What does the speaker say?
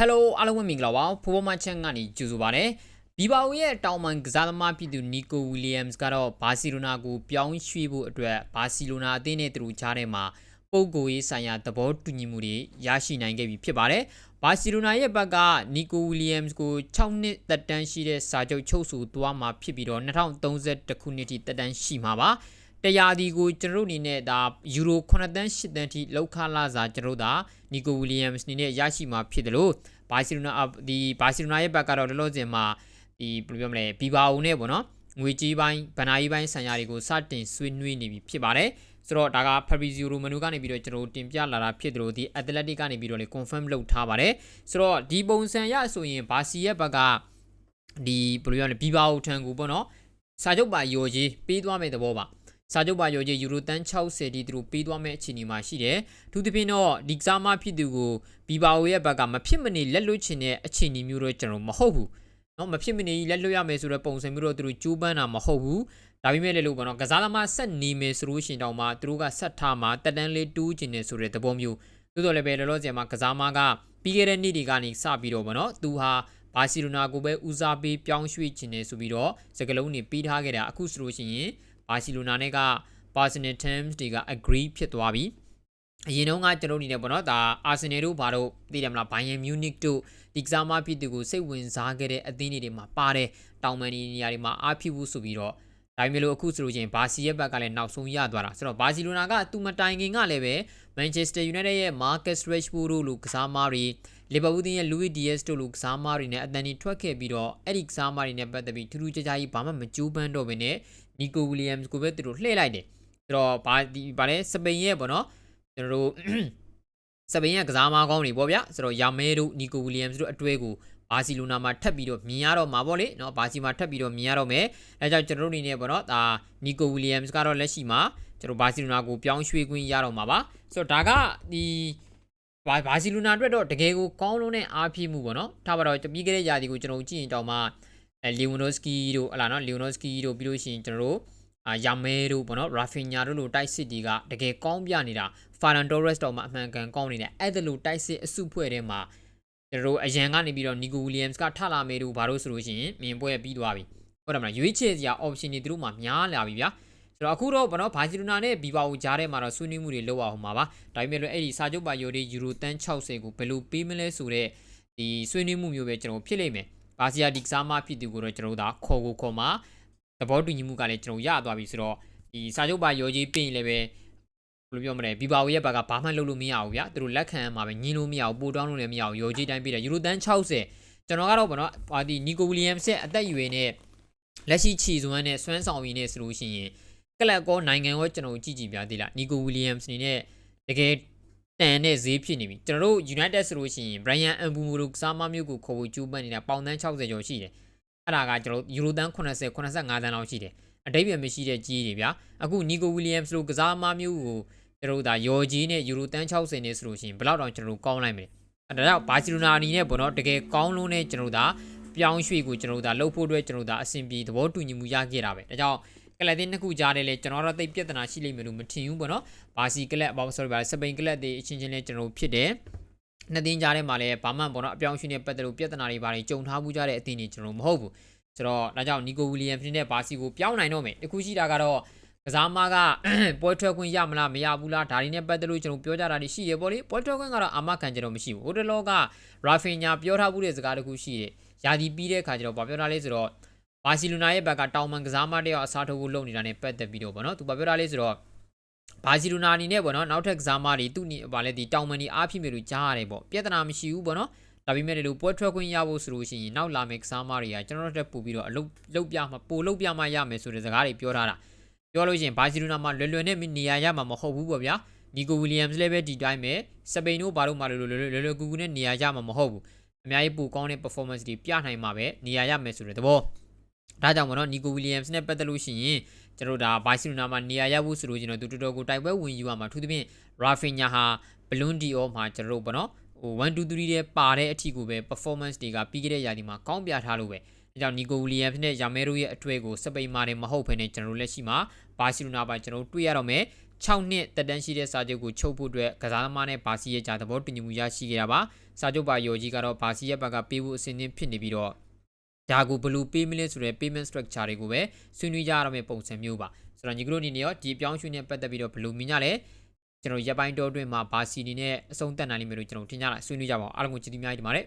Hello အားလုံးပဲမင်္ဂလာပါဖိုးဖိုးမချန်ကနေကြိုဆိုပါရစေဘီဘာအိုရဲ့တောင်ပန်ကစားသမားပြည်သူနီကိုဝီလီယမ်စ်ကတော့ဘာစီလိုနာကိုပြောင်းရွှေ့ဖို့အတွက်ဘာစီလိုနာအသင်းနဲ့သူတို့ကြားထဲမှာပုံကိုရေးဆိုင်ရာသဘောတူညီမှုတွေရရှိနိုင်ခဲ့ပြီဖြစ်ပါတယ်ဘာစီလိုနာရဲ့ဘက်ကနီကိုဝီလီယမ်စ်ကို6နှစ်သက်တမ်းရှိတဲ့စာချုပ်ချုပ်ဆိုသွားမှာဖြစ်ပြီးတော့2030ခုနှစ်ထိသက်တမ်းရှိမှာပါ တရားဒီကိုကျွန်တော်တို့အနေနဲ့ဒါယူရို9တန်း10တန်းထိလောက်ခလာစာကျွန်တော်တို့ဒါနီကိုဝီလီယမ်စ်အနေနဲ့ရရှိမှာဖြစ်တယ်လို့ဘာစီလိုနာဒီဘာစီလိုနာရဲ့ဘက်ကတော့လောလောဆယ်မှာဒီဘယ်လိုပြောမလဲဘီဘာအိုနဲ့ပေါ့နော်ငွေကြီးပိုင်းဗနာကြီးပိုင်းဆိုင်ရာတွေကိုစတင်ဆွေးနွေးနေပြီဖြစ်ပါတယ်ဆိုတော့ဒါက Fabrizio Romano ကနေပြီးတော့ကျွန်တော်တို့တင်ပြလာတာဖြစ်တယ်လို့ဒီ Athletic ကနေပြီးတော့လေ confirm လုပ်ထားပါတယ်ဆိုတော့ဒီပုံစံရဆိုရင်ဘာစီရဲ့ဘက်ကဒီဘယ်လိုပြောလဲဘီဘာအိုထံကိုပေါ့နော်စာချုပ်ပါယော်ကြီးပေးသွားမယ့်သဘောပါ စာချုပ်ပါရောကြီးယူရိုတန်60ဒီသူတို့ပေးသွားမယ့်အခြေအနေမှာရှိတယ်။သူသဖြင့်တော့ဒီကစားမဖြစ်သူကိုဘီဘာအိုရဲ့ဘက်ကမဖြစ်မနေလက်လွတ်ချင်တဲ့အခြေအနေမျိုးတော့ကျွန်တော်မဟုတ်ဘူး။နော်မဖြစ်မနေလက်လွတ်ရမယ်ဆိုတဲ့ပုံစံမျိုးတော့သူတို့ကြိုးပမ်းတာမဟုတ်ဘူး။ဒါပေမဲ့လည်းလို့ပေါ့နော်ကစားသမားဆက်နေမယ်ဆိုလို့ရှိရင်တောင်မှသူတို့ကဆက်ထားမှာတက်တန်းလေးတူးချင်တယ်ဆိုတဲ့သဘောမျိုး။သို့တော်လည်းပဲလောလောဆယ်မှာကစားမကပြီးခဲ့တဲ့နေ့တွေကနေစပြီးတော့ပေါ့နော်သူဟာဘာစီလိုနာကိုပဲဦးစားပေးပြောင်းရွှေ့ခြင်းနေဆိုပြီးတော့စကလုံးတွေပြီးထားခဲ့တာအခုဆိုလို့ရှိရင် ဘာစီလိုနာနဲ့က personal terms တွေက agree ဖြစ်သွားပြီအရင်တုန်းကကျွန်တော်အနေနဲ့ပေါ့နော်ဒါအာဆင်နယ်တို့ဘာတို့သိတယ်မလားဘိုင်ယန်မြူးနစ်တို့ဒီကစားမဖြစ်သူကိုစိတ်ဝင်စားခဲ့တဲ့အသင်းတွေမှာပါတယ်တောင်မန်ဒီနေရာတွေမှာအားဖြစ်ဖို့ဆိုပြီးတော့ဒါပေမဲ့လို့အခုဆိုလို့ချင်းဘာစီရဲ့ဘက်ကလည်းနောက်ဆုံးရသွားတာဆိုတော့ဘာစီလိုနာကသူမတိုင်ခင်ကလည်းပဲမန်ချက်စတာယူနိုက်တက်ရဲ့မာကတ်ရက်ရှ်ဘူးတို့လိုကစားမတွေလီဗာပူးတင်းရဲ့လူးဝီဒီယက်စ်တို့လိုကစားမတွေနဲ့အတန်ကြီးထွက်ခဲ့ပြီးတော့အဲ့ဒီကစားမတွေနဲ့ပတ်သက်ပြီးထူးထူးခြားခြားကြီးဘာမှမကြိုးပမ်းတော့ဘဲနဲ့ နီကိုဝီလီယမ်စ်ကိုပဲသူတို့လှည့်လိုက်တယ်ဆိုတော့ဘာဒီဘာလဲစပိန်ရဲ့ပေါ့နော်ကျွန်တော်တို့စပိန်ရဲ့ကစားမကောင်းတွေပေါ့ဗျာဆိုတော့ယာမဲတို့နီကိုဝီလီယမ်စ်တို့အတွဲကိုဘာစီလိုနာမှာထပ်ပြီးတော့မြင်ရတော့မှာပေါ့လေเนาะဘာစီမှာထပ်ပြီးတော့မြင်ရတော့မယ်အဲကြောင့်ကျွန်တော်တို့အနေနဲ့ပေါ့နော်ဒါနီကိုဝီလီယမ်စ်ကတော့လက်ရှိမှာကျွန်တော်ဘာစီလိုနာကိုပြောင်းရွှေ့ခွင့်ရတော့မှာပါဆိုတော့ဒါကဒီဘာဘာစီလိုနာအတွက်တော့တကယ်ကိုကောင်းလုံးတဲ့အားဖြည့်မှုပေါ့နော်ထားပါတော့ပြီးခဲ့တဲ့ຢာဒီကိုကျွန်တော်ကြည့်ရင်တောင်မှ အဲလီဝနိုစကီတို့ဟလာနော်လီဝနိုစကီတို့ပြီးလို့ရှိရင်ကျွန်တော်တို့အာယာမဲတို့ပေါ့နော်ရာဖင်ညာတို့လိုတိုက်စစ်တီကတကယ်ကောင်းပြနေတာဖာရန်တိုရက်စ်တော့မှအမှန်ကန်ကောင်းနေတယ်အဲ့ဒါလိုတိုက်စစ်အစုဖွဲ့ထဲမှာကျွန်တော်တို့အရန်ကနေပြီးတော့နီကိုဝီလီယမ်စ်ကထလာမေတို့ဘာလို့ဆိုလို့ရှိရင်မြင်ပွဲပြီးသွားပြီဟုတ်တယ်မလားရွေးချယ်စရာ option တွေသူတို့မှများလာပြီဗျာဆိုတော့အခုတော့ဘာနော်ဘာစီလိုနာနဲ့ဘီဘာကိုကြားထဲမှာတော့ဆွေးနွေးမှုတွေလုပ်အောင်မှာပါဒါပေမဲ့လည်းအဲ့ဒီစာချုပ်ပါယော်ဒီယူရိုတန်60ကိုဘယ်လိုပေးမလဲဆိုတော့ဒီဆွေးနွေးမှုမျိုးပဲကျွန်တော်ဖြစ်လိမ့်မယ် ဘာစီယာဒီကစားမဖြစ်သူကိုတော့ကျွန်တော်တို့ဒါခေါ်ကိုခေါ်မှာသဘောတူညီမှုကလည်းကျွန်တော်ရသွားပြီဆိုတော့ဒီစာချုပ်ပါယော်ကြီးပြင်လည်းပဲဘယ်လိုပြောမလဲဘီဘာဝီရဲ့ဘက်ကဘာမှလုပ်လို့မရဘူးဗျာသူတို့လက်ခံမှာပဲညင်းလို့မရဘူးပို့တောင်းလို့လည်းမရဘူးယော်ကြီးတိုင်းပြတယ်ယူရိုတန်60ကျွန်တော်ကတော့ဗောနော်ပါဒီနီကိုဝီလီယမ်စ်ရဲ့အသက်အရွယ်နဲ့လက်ရှိခြေစွမ်းနဲ့စွမ်းဆောင်ရည်နဲ့ဆိုလို့ရှိရင်ကလပ်ကောနိုင်ငံရောကျွန်တော်ကြည့်ကြည့်ပြသေးလားနီကိုဝီလီယမ်စ်နေနဲ့တကယ် တန်တဲ့ဈေးဖြစ်နေပြီကျွန်တော်တို့ United ဆိုလို့ရှိရင် Brian Mbeumo တို့ကစားမမျိုးကိုခေါ်ဖို့ကြိုးပမ်းနေတာပေါင်တန်း60ကျော်ရှိတယ်အဲ့ဒါကကျွန်တော်ယူရိုတန်း80 85တန်းလောက်ရှိတယ်အတိတ်ပြန်မရှိတဲ့ကြီးတွေဗျာအခုနီကိုဝီလီယမ်စ်တို့ကစားမမျိုးကိုကျွန်တော်တို့ဒါယော်ဂျီနဲ့ယူရိုတန်း60နဲ့ဆိုလို့ရှိရင်ဘယ်လောက်တောင်ကျွန်တော်တို့ကောင်းလိုက်မလဲအဲ့ဒါကြောင့်ဘာစီလိုနာအနေနဲ့ပေါ့နော်တကယ်ကောင်းလုံးနဲ့ကျွန်တော်တို့ဒါပြောင်းရွှေ့ကိုကျွန်တော်တို့ဒါလှုပ်ဖို့အတွက်ကျွန်တော်တို့ဒါအဆင်ပြေသဘောတူညီမှုရခဲ့တာပဲဒါကြောင့် ကလပ်တင်းနှစ်ခုကြားတယ်လေကျွန်တော်တို့သိပြဿနာရှိလိမ့်မယ်လို့မထင်ဘူးပေါ့နော်ဘာစီကလပ်ဘာ sorry ပါစပိန်ကလပ်တွေအချင်းချင်းလဲကျွန်တော်တို့ဖြစ်တယ်နှစ်တင်းကြားထဲမှာလည်းဘာမှပေါ့နော်အပြောင်းအရွှေ့နဲ့ပတ်သက်လို့ပြဿနာတွေဘာတွေကြုံထားမှုကြတဲ့အသင်းတွေကျွန်တော်မဟုတ်ဘူးဆိုတော့ဒါကြောင့်နီကိုဝီလီယမ်နဲ့ဘာစီကိုပြောင်းနိုင်တော့မယ်တခုရှိတာကတော့ကစားမကပွဲထွက်ခွင့်ရမလားမရဘူးလားဒါတွေနဲ့ပတ်သက်လို့ကျွန်တော်ပြောကြတာတွေရှိတယ်ပေါ့လေပွဲထွက်ခွင့်ကတော့အာမခံကြတော့မရှိဘူးဟိုတလောကရာဖင်ညာပြောထားမှုတဲ့စကားတခုရှိတယ်ယာဒီပြီးတဲ့ခါကျတော့ဗာပြောထားလဲဆိုတော့ ဘာစီလိုနာရဲ့ဘက်ကတောင်မန်ကစားမတယောက်အစားထိုးဖို့လုပ်နေတာနဲ့ပတ်သက်ပြီးတော့ဗောနော်သူဗာပြောထားလဲဆိုတော့ဘာစီလိုနာအနေနဲ့ဗောနော်နောက်ထပ်ကစားမတွေသူ့နေဗာလဲဒီတောင်မန်ဒီအားဖြစ်မြေလို့ကြားရတယ်ဗောပြဿနာမရှိဘူးဗောနော်ဒါပေမဲ့လည်းပွဲထွက်ခွင့်ရဖို့ဆိုလို့ရှိရင်နောက်လာမယ့်ကစားမတွေကကျွန်တော်တို့တက်ပို့ပြီးတော့အလုပ်လုပ်ပြမှာပို့လုပ်ပြမှရမယ်ဆိုတဲ့စကားတွေပြောထားတာပြောလို့ရှိရင်ဘာစီလိုနာမှာလွယ်လွယ်နဲ့နေရာရမှာမဟုတ်ဘူးပေါ့ဗျာနီကိုဝီလီယမ်စ်လည်းပဲဒီတိုင်းပဲစပိန်တို့ဘာလို့မှလွယ်လွယ်လွယ်လွယ်ကူကူနဲ့နေရာရမှာမဟုတ်ဘူးအများကြီးပိုကောင်းတဲ့ performance တွေပြနိုင်မှာပဲနေရာရမယ်ဆိုတဲ့သဘော ဒါကြောင့်မနော်နီကိုဝီလီယမ်စ်နဲ့ပတ်သက်လို့ရှိရင်ကျွန်တော်တို့ဒါဘိုင်စီလိုနာမှာနေရာရဖို့ဆိုလို့ကျွန်တော်တူတော်ကိုတိုက်ပွဲဝင်ယူရမှာသူသဖြင့်ရာဖင်ညာဟာဘလွန်ဒီအောမှာကျွန်တော်တို့ဗောနော်ဟို1 2 3တဲ့ပါတဲ့အထီကိုပဲ performance တွေကပြီးခဲ့တဲ့ရာသီမှာကောင်းပြထားလို့ပဲအဲကြောင့်နီကိုဝီလီယမ်စ်နဲ့ယာမဲရိုရဲ့အထွေကိုစပိန်မာတယ်မဟုတ်ဘဲနဲ့ကျွန်တော်တို့လက်ရှိမှာဘာစီလိုနာပါကျွန်တော်တို့တွေ့ရတော့မယ်6နှစ်တက်တန်းရှိတဲ့စာချုပ်ကိုချုပ်ဖို့အတွက်ကစားသမားနဲ့ဘာစီရဲ့ကြားသဘောတူညီမှုရရှိခဲ့တာပါစာချုပ်ပါယော်ကြီးကတော့ဘာစီရဲ့ဘက်ကပေးဖို့အစဉ်အသင့်ဖြစ်နေပြီးတော့ ဒါကိုဘယ်လိုပေးမလဲဆိုတဲ့ payment structure တွေကိုပဲဆွေးနွေးကြရတော့မယ့်ပုံစံမျိုးပါဆိုတော့ညီကတို့အနေနဲ့ရောဒီအပြောင်းအရွှေ့နဲ့ပတ်သက်ပြီးတော့ဘယ်လိုမြင်ကြလဲကျွန်တော်ရပ်ပိုင်းတောအတွင်းမှာဘာစီအနေနဲ့အဆုံးသတ်နိုင်လိမ့်မယ်လို့ကျွန်တော်ထင်ကြတာဆွေးနွေးကြပါအောင်အားလုံးကိုကျေးဇူးများကြီးတင်ပါတယ်